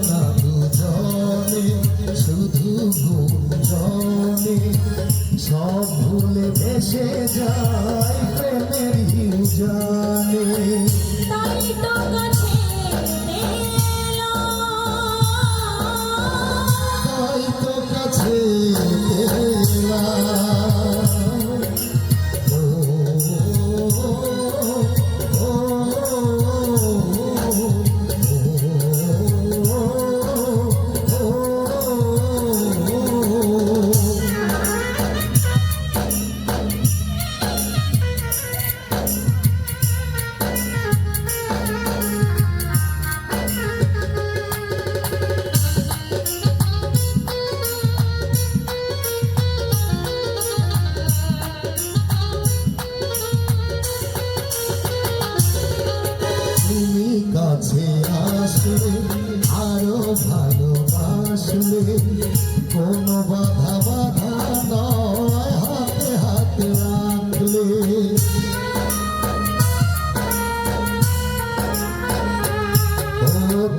না দুজনে শুধু গুঞ্জনে সব ভুলে ভেসে যায় প্রেমের হিজানে তাই তো কাছে আসলে আরও ভালোবাসলে। কোনো বাধা বাধা নয়, হাতে হাতে রাখলে।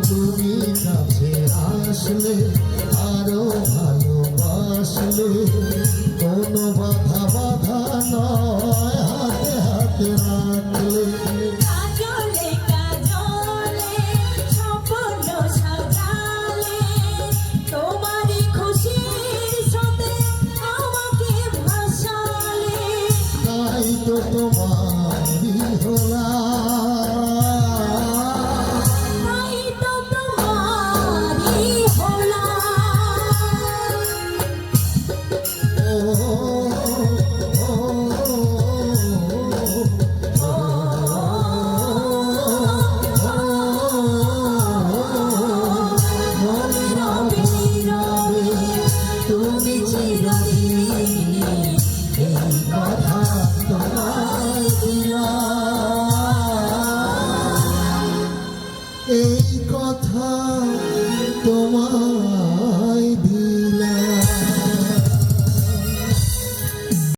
তুমি কাছে আসলে আরও ভালোবাসলে। full of এই কথা